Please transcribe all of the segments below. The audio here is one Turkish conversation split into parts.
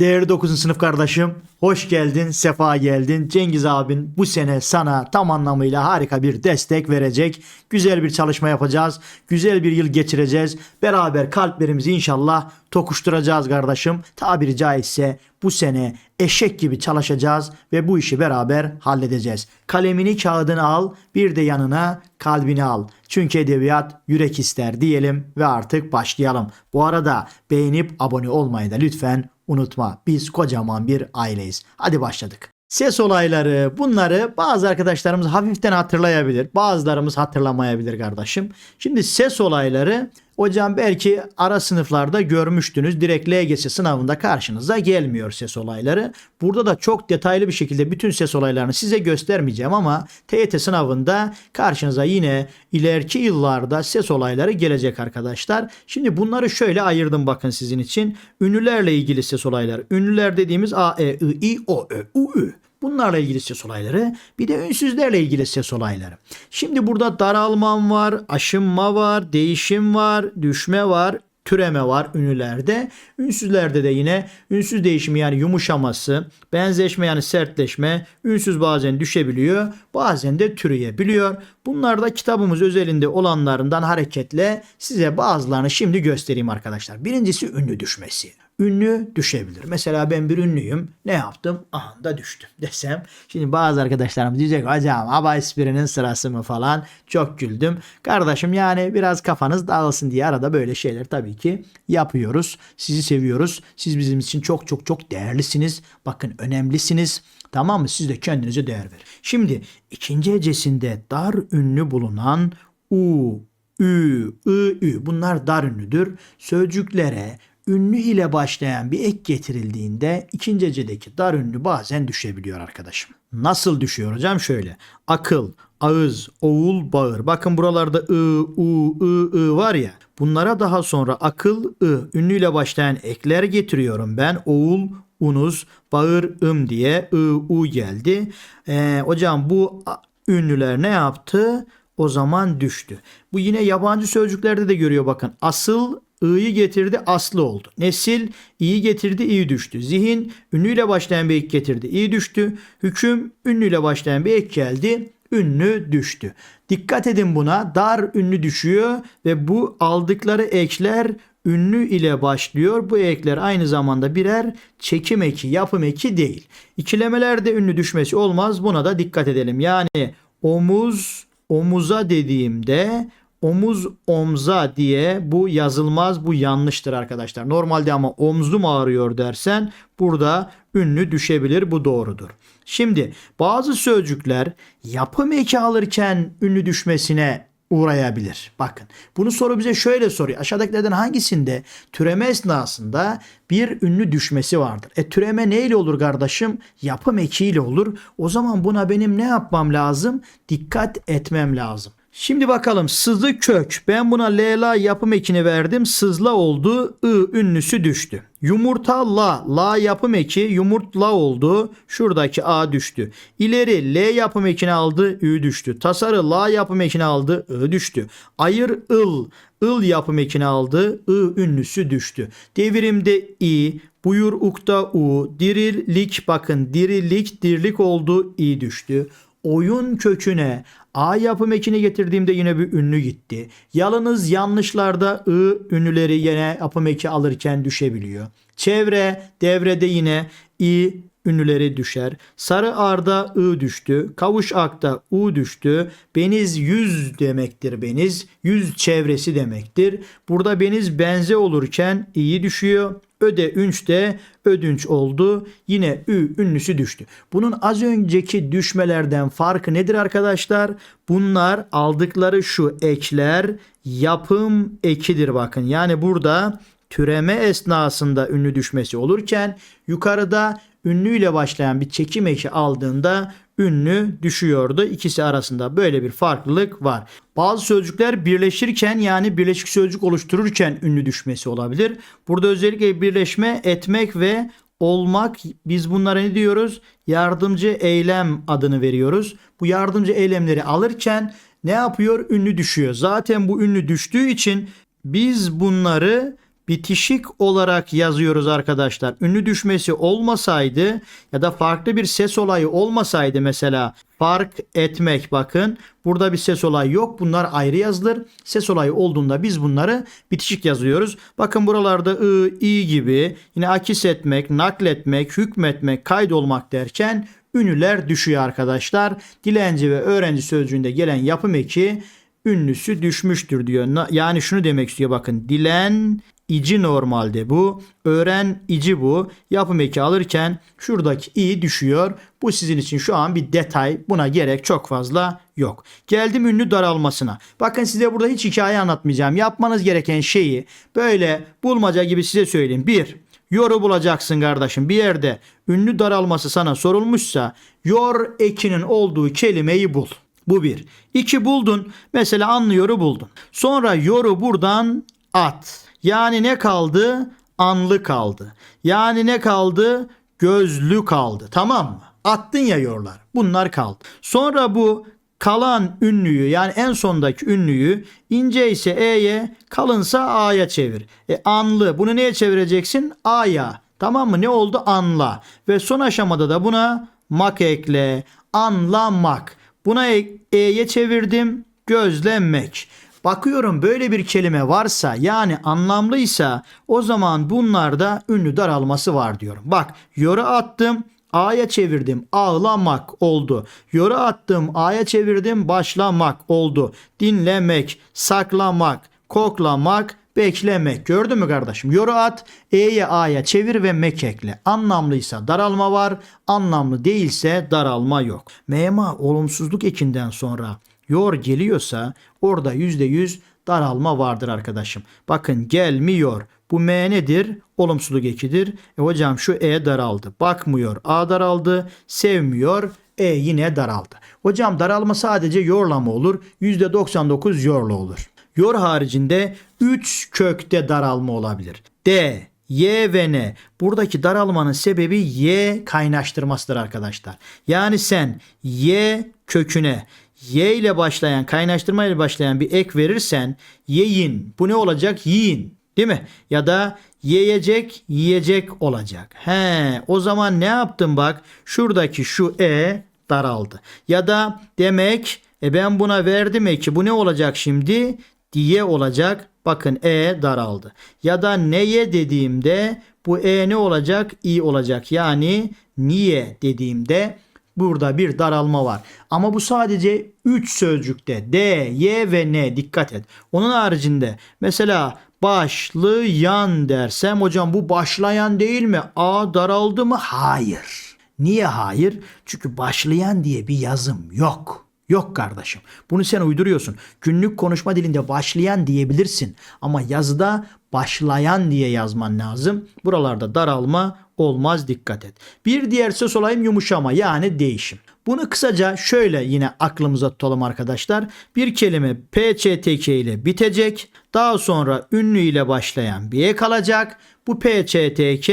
Değerli 9. sınıf kardeşim, hoş geldin, sefa geldin. Cengiz abin bu sene sana tam anlamıyla harika bir destek verecek. Güzel bir çalışma yapacağız. Güzel bir yıl geçireceğiz. Beraber kalplerimizi inşallah tokuşturacağız kardeşim. Tabiri caizse bu sene eşek gibi çalışacağız ve bu işi beraber halledeceğiz. Kalemini kağıdını al, bir de yanına kalbini al. Çünkü edebiyat yürek ister diyelim ve artık başlayalım. Bu arada beğenip abone olmayı da lütfen unutma. Biz kocaman bir aileyiz. Hadi başladık. Ses olayları bunları bazı arkadaşlarımız hafiften hatırlayabilir. Bazılarımız hatırlamayabilir kardeşim. Şimdi ses olayları hocam belki ara sınıflarda görmüştünüz. Direkt LGS sınavında karşınıza gelmiyor ses olayları. Burada da çok detaylı bir şekilde bütün ses olaylarını size göstermeyeceğim ama TYT sınavında karşınıza yine ileriki yıllarda ses olayları gelecek arkadaşlar. Şimdi bunları şöyle ayırdım bakın sizin için. Ünlülerle ilgili ses olayları. Ünlüler dediğimiz A, E, I, I, O, Ö, U, Ü. Bunlarla ilgili ses olayları bir de ünsüzlerle ilgili ses olayları. Şimdi burada daralmam var, aşınma var, değişim var, düşme var, türeme var ünlülerde. Ünsüzlerde de yine ünsüz değişimi yani yumuşaması, benzeşme yani sertleşme, ünsüz bazen düşebiliyor, bazen de türeyebiliyor. Bunlar da kitabımız özelinde olanlarından hareketle size bazılarını şimdi göstereyim arkadaşlar. Birincisi ünlü düşmesi ünlü düşebilir. Mesela ben bir ünlüyüm. Ne yaptım? Anda düştüm desem. Şimdi bazı arkadaşlarım diyecek hocam hava esprinin sırası mı falan. Çok güldüm. Kardeşim yani biraz kafanız dağılsın diye arada böyle şeyler tabii ki yapıyoruz. Sizi seviyoruz. Siz bizim için çok çok çok değerlisiniz. Bakın önemlisiniz. Tamam mı? Siz de kendinize değer verin. Şimdi ikinci hecesinde dar ünlü bulunan U, Ü, I, Ü bunlar dar ünlüdür. Sözcüklere ünlü ile başlayan bir ek getirildiğinde ikinci hecedeki dar ünlü bazen düşebiliyor arkadaşım. Nasıl düşüyor hocam? Şöyle. Akıl, ağız, oğul, bağır. Bakın buralarda ı, u, ı, ı var ya. Bunlara daha sonra akıl, ı, ünlüyle başlayan ekler getiriyorum ben. Oğul, unuz, bağır, ım diye ı, u geldi. Ee, hocam bu ünlüler ne yaptı? O zaman düştü. Bu yine yabancı sözcüklerde de görüyor bakın. Asıl i'yi getirdi aslı oldu. Nesil i'yi getirdi i düştü. Zihin ünlüyle başlayan bir ek getirdi i düştü. Hüküm ünlüyle başlayan bir ek geldi ünlü düştü. Dikkat edin buna dar ünlü düşüyor ve bu aldıkları ekler ünlü ile başlıyor. Bu ekler aynı zamanda birer çekim eki, yapım eki değil. İkilemelerde ünlü düşmesi olmaz. Buna da dikkat edelim. Yani omuz omuza dediğimde omuz omza diye bu yazılmaz bu yanlıştır arkadaşlar. Normalde ama omzum ağrıyor dersen burada ünlü düşebilir bu doğrudur. Şimdi bazı sözcükler yapım eki alırken ünlü düşmesine uğrayabilir. Bakın bunu soru bize şöyle soruyor. Aşağıdakilerden hangisinde türeme esnasında bir ünlü düşmesi vardır? E türeme neyle olur kardeşim? Yapım ekiyle olur. O zaman buna benim ne yapmam lazım? Dikkat etmem lazım. Şimdi bakalım sızı kök. Ben buna lela yapım ekini verdim. Sızla oldu. I ünlüsü düştü. Yumurta la. La yapım eki yumurtla oldu. Şuradaki A düştü. İleri L yapım ekini aldı. Ü düştü. Tasarı la yapım ekini aldı. I düştü. Ayır ıl. ıl yapım ekini aldı. I ünlüsü düştü. Devirimde i. Buyur ukta u. Dirilik bakın dirilik dirlik oldu. i düştü oyun köküne A yapım ekini getirdiğimde yine bir ünlü gitti. Yalnız yanlışlarda I ünlüleri yine yapım eki alırken düşebiliyor. Çevre devrede yine I ünlüleri düşer. Sarı arda ı düştü. Kavuş akta u düştü. Beniz yüz demektir beniz. Yüz çevresi demektir. Burada beniz benze olurken iyi düşüyor. Öde ünç de ödünç oldu. Yine ü ünlüsü düştü. Bunun az önceki düşmelerden farkı nedir arkadaşlar? Bunlar aldıkları şu ekler yapım ekidir bakın. Yani burada türeme esnasında ünlü düşmesi olurken yukarıda ünlüyle başlayan bir çekim eki aldığında ünlü düşüyordu. İkisi arasında böyle bir farklılık var. Bazı sözcükler birleşirken yani birleşik sözcük oluştururken ünlü düşmesi olabilir. Burada özellikle birleşme etmek ve olmak biz bunlara ne diyoruz? Yardımcı eylem adını veriyoruz. Bu yardımcı eylemleri alırken ne yapıyor? Ünlü düşüyor. Zaten bu ünlü düştüğü için biz bunları bitişik olarak yazıyoruz arkadaşlar. Ünlü düşmesi olmasaydı ya da farklı bir ses olayı olmasaydı mesela fark etmek bakın burada bir ses olayı yok. Bunlar ayrı yazılır. Ses olayı olduğunda biz bunları bitişik yazıyoruz. Bakın buralarda ı, i gibi yine akis etmek, nakletmek, hükmetmek, kaydolmak derken ünlüler düşüyor arkadaşlar. Dilenci ve öğrenci sözcüğünde gelen yapım eki ünlüsü düşmüştür diyor. Yani şunu demek istiyor bakın. Dilen ici normalde bu. Öğren ici bu. Yapım eki alırken şuradaki i düşüyor. Bu sizin için şu an bir detay. Buna gerek çok fazla yok. Geldim ünlü daralmasına. Bakın size burada hiç hikaye anlatmayacağım. Yapmanız gereken şeyi böyle bulmaca gibi size söyleyeyim. Bir, yoru bulacaksın kardeşim. Bir yerde ünlü daralması sana sorulmuşsa yor ekinin olduğu kelimeyi bul. Bu bir. İki buldun. Mesela anlıyoru buldun. Sonra yoru buradan at. Yani ne kaldı? Anlı kaldı. Yani ne kaldı? Gözlü kaldı. Tamam mı? Attın ya yorlar. Bunlar kaldı. Sonra bu kalan ünlüyü yani en sondaki ünlüyü ince ise E'ye kalınsa A'ya çevir. E anlı bunu neye çevireceksin? A'ya. Tamam mı? Ne oldu? Anla. Ve son aşamada da buna mak ekle. Anlamak. Buna E'ye çevirdim. Gözlemek. Bakıyorum böyle bir kelime varsa yani anlamlıysa o zaman bunlarda ünlü daralması var diyorum. Bak yoru attım A'ya çevirdim ağlamak oldu. Yoru attım A'ya çevirdim başlamak oldu. Dinlemek, saklamak, koklamak, beklemek. Gördün mü kardeşim? Yoru at, E'ye A'ya çevir ve mek ekle. Anlamlıysa daralma var, anlamlı değilse daralma yok. Mema olumsuzluk ekinden sonra yor geliyorsa orada %100 daralma vardır arkadaşım. Bakın gelmiyor. Bu M nedir? Olumsuzluk ekidir. E hocam şu E daraldı. Bakmıyor. A daraldı. Sevmiyor. E yine daraldı. Hocam daralma sadece yorla mı olur? %99 yorla olur. Yor haricinde 3 kökte daralma olabilir. D, Y ve N. Buradaki daralmanın sebebi Y kaynaştırmasıdır arkadaşlar. Yani sen Y köküne Y ile başlayan kaynaştırma ile başlayan bir ek verirsen yeyin bu ne olacak? Yiyin değil mi? Ya da yiyecek yiyecek olacak. He o zaman ne yaptın bak şuradaki şu E daraldı. Ya da demek e ben buna verdim eki bu ne olacak şimdi? Diye olacak. Bakın E daraldı. Ya da neye dediğimde bu E ne olacak? İ olacak. Yani niye dediğimde Burada bir daralma var. Ama bu sadece 3 sözcükte D, Y ve N dikkat et. Onun haricinde mesela başlayan dersem hocam bu başlayan değil mi? A daraldı mı? Hayır. Niye hayır? Çünkü başlayan diye bir yazım yok. Yok kardeşim. Bunu sen uyduruyorsun. Günlük konuşma dilinde başlayan diyebilirsin. Ama yazıda başlayan diye yazman lazım. Buralarda daralma olmaz dikkat et. Bir diğer ses olayım yumuşama yani değişim. Bunu kısaca şöyle yine aklımıza tutalım arkadaşlar. Bir kelime PÇTK ile bitecek. Daha sonra ünlü ile başlayan bir ek alacak. Bu PÇTK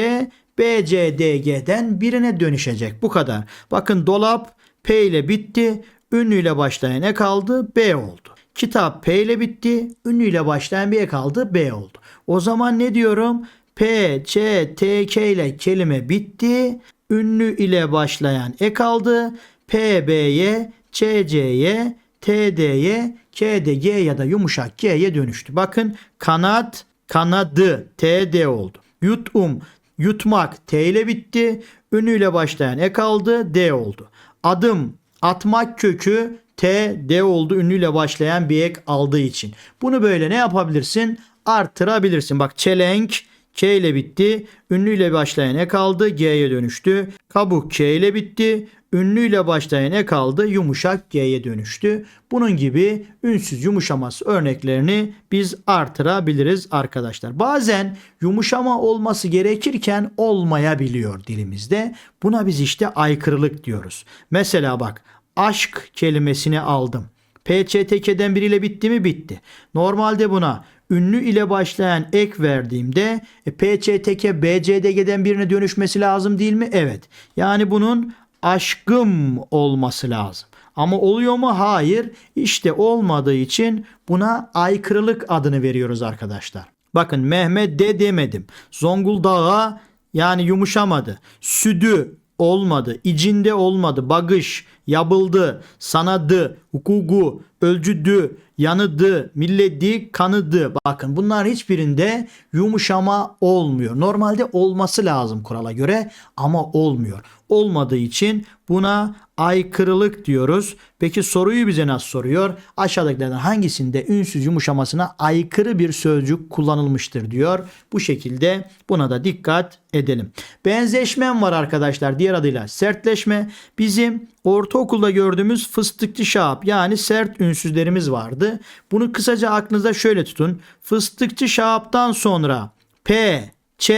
BCDG'den birine dönüşecek. Bu kadar. Bakın dolap P ile bitti. Ünlü ile başlayan ek aldı B oldu. Kitap P ile bitti. Ünlü ile başlayan bir ek aldı B oldu. O zaman ne diyorum? P, Ç, T, K ile kelime bitti. Ünlü ile başlayan ek aldı. P, B'ye, Ç, C'ye, T, D'ye, K, D, G ya da yumuşak G'ye dönüştü. Bakın kanat, kanadı, T, D oldu. Yutum, yutmak T ile bitti. Ünlüyle başlayan ek aldı, D oldu. Adım, atmak kökü T, D oldu ünlüyle başlayan bir ek aldığı için. Bunu böyle ne yapabilirsin? Artırabilirsin. Bak çelenk K ile bitti. Ünlüyle başlayan ek aldı. G'ye dönüştü. Kabuk K ile bitti. Ünlüyle başlayan ek aldı. Yumuşak G'ye dönüştü. Bunun gibi ünsüz yumuşaması örneklerini biz artırabiliriz arkadaşlar. Bazen yumuşama olması gerekirken olmayabiliyor dilimizde. Buna biz işte aykırılık diyoruz. Mesela bak aşk kelimesini aldım. PÇTK'den biriyle bitti mi? Bitti. Normalde buna ünlü ile başlayan ek verdiğimde e, PÇTK BCDG'den birine dönüşmesi lazım değil mi? Evet. Yani bunun aşkım olması lazım. Ama oluyor mu? Hayır. İşte olmadığı için buna aykırılık adını veriyoruz arkadaşlar. Bakın Mehmet de demedim. Zonguldak'a yani yumuşamadı. Südü olmadı. İcinde olmadı. Bagış, yabıldı, sanadı, hukuku, ölcüdü, yanıdı, milledi, kanıdı. Bakın bunlar hiçbirinde yumuşama olmuyor. Normalde olması lazım kurala göre ama olmuyor. Olmadığı için buna aykırılık diyoruz. Peki soruyu bize nasıl soruyor? Aşağıdakilerden hangisinde ünsüz yumuşamasına aykırı bir sözcük kullanılmıştır diyor. Bu şekilde buna da dikkat edelim. Benzeşmem var arkadaşlar diğer adıyla sertleşme. Bizim ortaokulda gördüğümüz fıstıkçı şahap yani sert ünsüzlerimiz vardı. Bunu kısaca aklınıza şöyle tutun. Fıstıkçı şahaptan sonra P, Ç,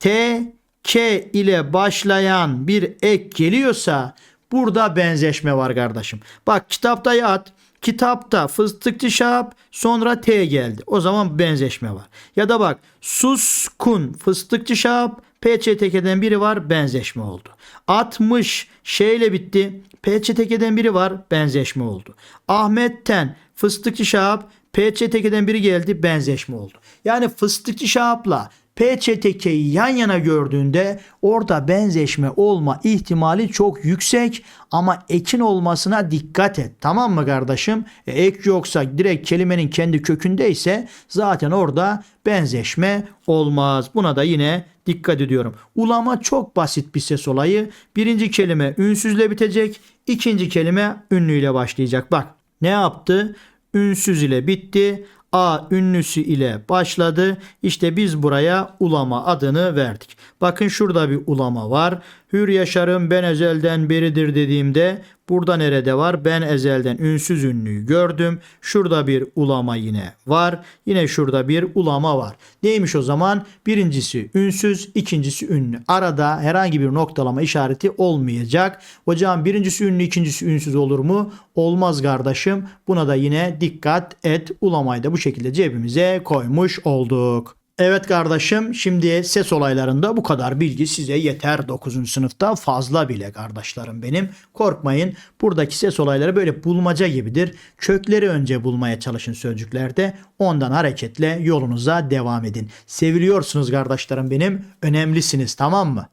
T, K ile başlayan bir ek geliyorsa burada benzeşme var kardeşim. Bak kitapta yat. Kitapta fıstıkçı şahap sonra T geldi. O zaman benzeşme var. Ya da bak suskun fıstıkçı şahap PÇTK'den biri var benzeşme oldu. 60 şeyle bitti. PÇTK'den biri var benzeşme oldu. Ahmet'ten fıstıkçı şahap PÇTK'den biri geldi benzeşme oldu. Yani fıstıkçı şahapla PÇTK'yi yan yana gördüğünde orada benzeşme olma ihtimali çok yüksek ama ekin olmasına dikkat et. Tamam mı kardeşim? E, ek yoksa direkt kelimenin kendi kökündeyse zaten orada benzeşme olmaz. Buna da yine dikkat ediyorum. Ulama çok basit bir ses olayı. Birinci kelime ünsüzle bitecek. ikinci kelime ünlüyle başlayacak. Bak ne yaptı? Ünsüz ile bitti. A ünlüsü ile başladı. İşte biz buraya ulama adını verdik. Bakın şurada bir ulama var. Hür yaşarım ben ezelden beridir dediğimde burada nerede var? Ben ezelden ünsüz ünlüyü gördüm. Şurada bir ulama yine var. Yine şurada bir ulama var. Neymiş o zaman? Birincisi ünsüz, ikincisi ünlü. Arada herhangi bir noktalama işareti olmayacak. Hocam birincisi ünlü, ikincisi ünsüz olur mu? Olmaz kardeşim. Buna da yine dikkat et. Ulamayı da bu şekilde cebimize koymuş olduk. Evet kardeşim şimdi ses olaylarında bu kadar bilgi size yeter 9. sınıfta fazla bile kardeşlerim benim. Korkmayın buradaki ses olayları böyle bulmaca gibidir. Kökleri önce bulmaya çalışın sözcüklerde ondan hareketle yolunuza devam edin. Seviliyorsunuz kardeşlerim benim önemlisiniz tamam mı?